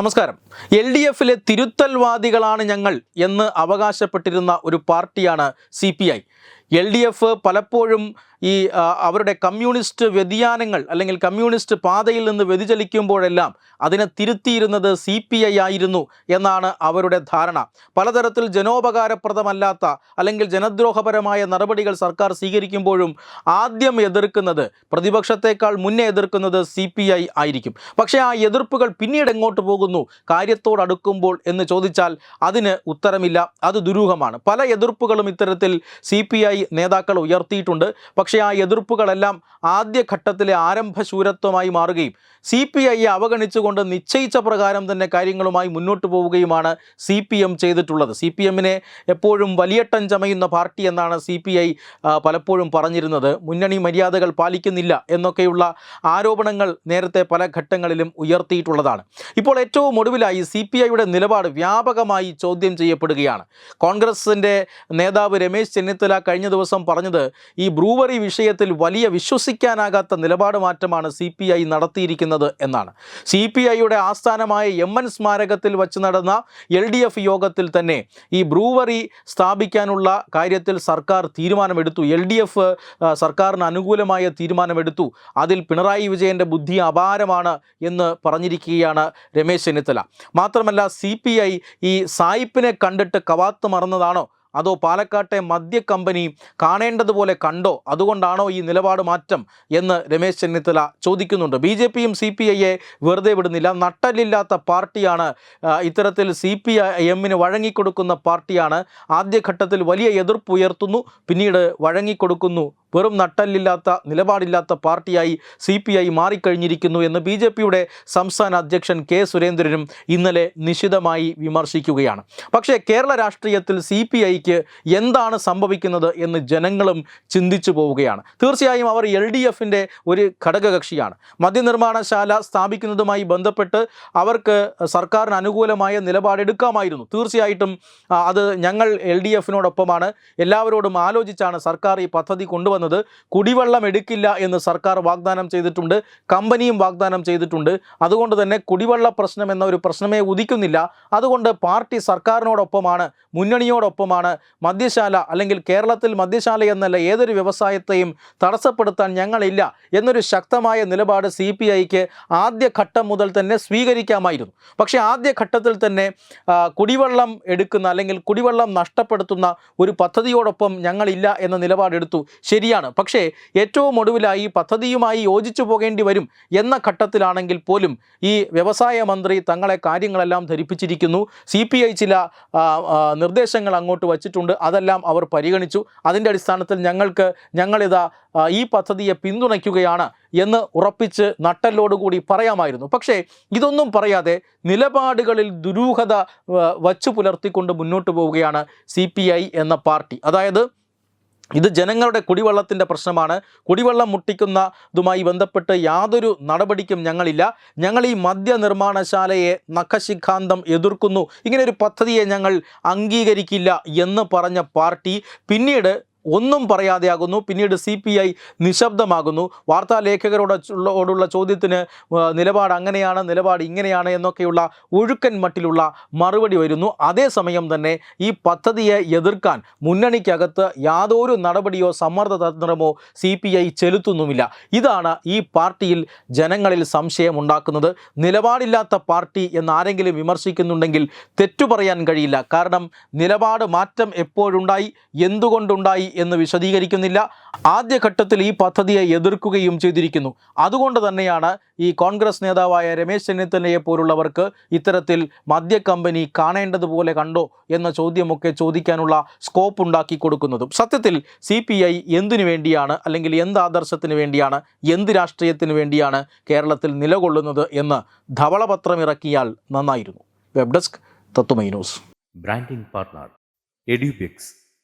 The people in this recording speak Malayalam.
നമസ്കാരം. എൽ ഡി എഫിലെ തിരുത്തൽവാദികളാണ് ഞങ്ങൾ എന്ന് അവകാശപ്പെട്ടിരുന്ന ഒരു പാർട്ടിയാണ് C P I. L D F പലപ്പോഴും ഈ അവരുടെ കമ്മ്യൂണിസ്റ്റ് വ്യതിയാനങ്ങൾ അല്ലെങ്കിൽ കമ്മ്യൂണിസ്റ്റ് പാതയിൽ നിന്ന് വ്യതിചലിക്കുമ്പോഴെല്ലാം അതിനെ തിരുത്തിയിരുന്നത് സി പി ഐ ആയിരുന്നു എന്നാണ് അവരുടെ ധാരണ. പലതരത്തിൽ ജനോപകാരപ്രദമല്ലാത്ത അല്ലെങ്കിൽ ജനദ്രോഹപരമായ നടപടികൾ സർക്കാർ സ്വീകരിക്കുമ്പോഴും ആദ്യം എതിർക്കുന്നത് പ്രതിപക്ഷത്തെക്കാൾ മുന്നേ എതിർക്കുന്നത് സി പി ഐ ആയിരിക്കും. പക്ഷേ ആ എതിർപ്പുകൾ പിന്നീട് എങ്ങോട്ട് പോകുന്നു? കാര്യത്തോടടുക്കുമ്പോൾ എന്ന് ചോദിച്ചാൽ അതിന് ഉത്തരമില്ല. അത് ദുരൂഹമാണ്. പല എതിർപ്പുകളും ഇത്തരത്തിൽ സി പി ഐ നേതാക്കൾ ഉയർത്തിയിട്ടുണ്ട്. പക്ഷേ ആ എതിർപ്പുകളെല്ലാം ആദ്യഘട്ടത്തിലെ ആരംഭശൂരത്വമായി മാറുകയും സി പി ഐയെ അവഗണിച്ചുകൊണ്ട് നിശ്ചയിച്ച പ്രകാരം തന്നെ കാര്യങ്ങളുമായി മുന്നോട്ട് പോവുകയുമാണ് സി പി എം ചെയ്തിട്ടുള്ളത്. സി പി എമ്മിനെ എപ്പോഴും വലിയട്ടൻ ചമയുന്ന പാർട്ടി എന്നാണ് സി പി ഐ പലപ്പോഴും പറഞ്ഞിരുന്നത്. മുന്നണി മര്യാദകൾ പാലിക്കുന്നില്ല എന്നൊക്കെയുള്ള ആരോപണങ്ങൾ നേരത്തെ പല ഘട്ടങ്ങളിലും ഉയർത്തിയിട്ടുള്ളതാണ്. ഇപ്പോൾ ഏറ്റവും ഒടുവിലായി സി പി ഐയുടെ നിലപാട് വ്യാപകമായി ചോദ്യം ചെയ്യപ്പെടുകയാണ്. കോൺഗ്രസിന്റെ നേതാവ് രമേശ് ചെന്നിത്തല കഴിഞ്ഞ ദിവസം പറഞ്ഞത് ഈ ബ്രൂവറി വിഷയത്തിൽ വലിയ വിശ്വസിക്കാനാകാത്ത നിലപാട് മാറ്റമാണ് സി പി ഐ നടത്തിയിരിക്കുന്നത് എന്നാണ്. സി പി ഐയുടെ ആസ്ഥാനമായ എം എൻ സ്മാരകത്തിൽ വച്ച് നടന്ന എൽ ഡി എഫ് യോഗത്തിൽ തന്നെ ഈ ബ്രൂവറി സ്ഥാപിക്കാനുള്ള കാര്യത്തിൽ സർക്കാർ തീരുമാനമെടുത്തു. എൽ ഡി എഫ് സർക്കാരിന് അനുകൂലമായ തീരുമാനമെടുത്തു. അതിൽ പിണറായി വിജയന്റെ ബുദ്ധി അപാരമാണ് എന്ന് പറഞ്ഞിരിക്കുകയാണ് രമേശ് ചെന്നിത്തല. മാത്രമല്ല സി ഈ സായിപ്പിനെ കണ്ടിട്ട് കവാത്ത് മറന്നതാണോ? അതോ പാലക്കാട്ടെ മദ്യ കമ്പനി കാണേണ്ടതുപോലെ കണ്ടോ? അതുകൊണ്ടാണോ ഈ നിലപാട് മാറ്റം? എന്ന് രമേശ് ചെന്നിത്തല ചോദിക്കുന്നുണ്ട്. ബി ജെ പിയും സി പി ഐയെ വെറുതെ വിടുന്നില്ല. നട്ടലില്ലാത്ത പാർട്ടിയാണ് ഇത്തരത്തിൽ സി പി എമ്മിന് വഴങ്ങിക്കൊടുക്കുന്ന പാർട്ടിയാണ്. ആദ്യഘട്ടത്തിൽ വലിയ എതിർപ്പ് ഉയർത്തുന്നു പിന്നീട് വഴങ്ങിക്കൊടുക്കുന്നു വെറും നട്ടല്ലില്ലാത്ത നിലപാടില്ലാത്ത പാർട്ടിയായി സി പി ഐ മാറിക്കഴിഞ്ഞിരിക്കുന്നു എന്ന് ബി ജെ പിയുടെ സംസ്ഥാന അധ്യക്ഷൻ കെ സുരേന്ദ്രനും ഇന്നലെ നിശിതമായി വിമർശിക്കുകയാണ്. പക്ഷേ കേരള രാഷ്ട്രീയത്തിൽ സി പി ഐക്ക് എന്താണ് സംഭവിക്കുന്നത് എന്ന് ജനങ്ങളും ചിന്തിച്ചു പോവുകയാണ്. തീർച്ചയായും അവർ എൽ ഡി എഫിന്റെ ഒരു ഘടകകക്ഷിയാണ്. മദ്യനിർമ്മാണശാല സ്ഥാപിക്കുന്നതുമായി ബന്ധപ്പെട്ട് അവർക്ക് സർക്കാരിന് അനുകൂലമായ നിലപാടെടുക്കാമായിരുന്നു. തീർച്ചയായിട്ടും അത് ഞങ്ങൾ എൽ ഡി എഫിനോടൊപ്പമാണ്. എല്ലാവരോടും ആലോചിച്ചാണ് സർക്കാർ ഈ പദ്ധതി കൊണ്ടുവന്നത്. കുടിവെള്ളം എടുക്കില്ല എന്ന് സർക്കാർ വാഗ്ദാനം ചെയ്തിട്ടുണ്ട് കമ്പനിയും വാഗ്ദാനം ചെയ്തിട്ടുണ്ട്. അതുകൊണ്ട് തന്നെ കുടിവെള്ള പ്രശ്നം എന്ന ഒരു പ്രശ്നമേ ഉദിക്കുന്നില്ല. അതുകൊണ്ട് പാർട്ടി സർക്കാരിനോടൊപ്പമാണ് മുന്നണിയോടൊപ്പമാണ് മദ്യശാല അല്ലെങ്കിൽ കേരളത്തിൽ മദ്യശാല എന്നല്ല ഏതൊരു വ്യവസായത്തെയും തടസ്സപ്പെടുത്താൻ ഞങ്ങളില്ല എന്നൊരു ശക്തമായ നിലപാട് സി പി ഐക്ക് ആദ്യഘട്ടം മുതൽ തന്നെ സ്വീകരിക്കാമായിരുന്നു. പക്ഷേ ആദ്യഘട്ടത്തിൽ തന്നെ കുടിവെള്ളം എടുക്കുന്ന അല്ലെങ്കിൽ കുടിവെള്ളം നഷ്ടപ്പെടുത്തുന്ന ഒരു പദ്ധതിയോടൊപ്പം ഞങ്ങളില്ല എന്ന നിലപാടെടുത്തു. ശരിയാണ് പക്ഷേ ഏറ്റവും ഒടുവിലായി പദ്ധതിയുമായി യോജിച്ചു പോകേണ്ടി വരും എന്ന ഘട്ടത്തിലാണെങ്കിൽ പോലും ഈ വ്യവസായ മന്ത്രി തങ്ങളെ കാര്യങ്ങളെല്ലാം ധരിപ്പിച്ചിരിക്കുന്നു. സി പി ഐ ചില നിർദ്ദേശങ്ങൾ അങ്ങോട്ട് വച്ചിട്ടുണ്ട്. അതെല്ലാം അവർ പരിഗണിച്ചു. അതിന്റെ അടിസ്ഥാനത്തിൽ ഞങ്ങൾക്ക് ഞങ്ങളിതാ ഈ പദ്ധതിയെ പിന്തുണയ്ക്കുകയാണ് എന്ന് ഉറപ്പിച്ച് നട്ടലോടുകൂടി പറയാമായിരുന്നു. പക്ഷേ ഇതൊന്നും പറയാതെ നിലപാടുകളിൽ ദുരൂഹത വച്ചു പുലർത്തിക്കൊണ്ട് മുന്നോട്ട് പോവുകയാണ് സി എന്ന പാർട്ടി. അതായത് ഇത് ജനങ്ങളുടെ കുടിവെള്ളത്തിന്റെ പ്രശ്നമാണ്. കുടിവെള്ളം മുട്ടിക്കുന്നതുമായി ബന്ധപ്പെട്ട് യാതൊരു നടപടിക്കും ഞങ്ങളില്ല. ഞങ്ങൾ ഈ മദ്യ നിർമ്മാണശാലയെ നഖശിഖാന്തം എതിർക്കുന്നു. ഇങ്ങനെ ഒരു പദ്ധതിയെ ഞങ്ങൾ അംഗീകരിക്കില്ല എന്ന് പറഞ്ഞ പാർട്ടി പിന്നീട് ഒന്നും പറയാതെയാകുന്നു. പിന്നീട് സി പി ഐ നിശബ്ദമാകുന്നു. വാർത്താ ലേഖകരോട് ചുള്ള- ഓടുള്ള ചോദ്യത്തിന് നിലപാട് അങ്ങനെയാണ് നിലപാട് ഇങ്ങനെയാണ് എന്നൊക്കെയുള്ള ഒഴുക്കൻ മട്ടിലുള്ള മറുപടി വരുന്നു. അതേസമയം തന്നെ ഈ പദ്ധതിയെ എതിർക്കാൻ മുന്നണിക്കകത്ത് യാതൊരു നടപടിയോ സമ്മർദ്ദ തന്ത്രമോ സി പി ഐ ചെലുത്തുന്നുമില്ല. ഇതാണ് ഈ പാർട്ടിയിൽ ജനങ്ങളിൽ സംശയമുണ്ടാക്കുന്നത് നിലപാടില്ലാത്ത പാർട്ടി എന്നാരെങ്കിലും വിമർശിക്കുന്നുണ്ടെങ്കിൽ തെറ്റു പറയാൻ കഴിയില്ല. കാരണം നിലപാട് മാറ്റം എപ്പോഴുണ്ടായി? എന്തുകൊണ്ടുണ്ടായി? എന്ന് വിശദീകരിക്കുന്നില്ല. ആദ്യഘട്ടത്തിൽ ഈ പദ്ധതിയെ എതിർക്കുകയും ചെയ്തിരിക്കുന്നു. അതുകൊണ്ട് തന്നെയാണ് ഈ കോൺഗ്രസ് നേതാവായ രമേശ് ചെന്നിത്തലയെ പോലുള്ളവർക്ക് ഇത്തരത്തിൽ മദ്യ കമ്പനി കാണേണ്ടതുപോലെ കണ്ടോ എന്ന ചോദ്യമൊക്കെ ചോദിക്കാനുള്ള സ്കോപ്പ് ഉണ്ടാക്കി കൊടുക്കുന്നതും. സത്യത്തിൽ സി പി ഐ എന്തിനു വേണ്ടിയാണ് അല്ലെങ്കിൽ എന്ത് ആദർശത്തിന് വേണ്ടിയാണ് എന്ത് രാഷ്ട്രീയത്തിന് വേണ്ടിയാണ് കേരളത്തിൽ നിലകൊള്ളുന്നത് എന്ന് ധവളപത്രം ഇറക്കിയാൽ നന്നായിരുന്നു. Web desk Tatwamayi news. Branding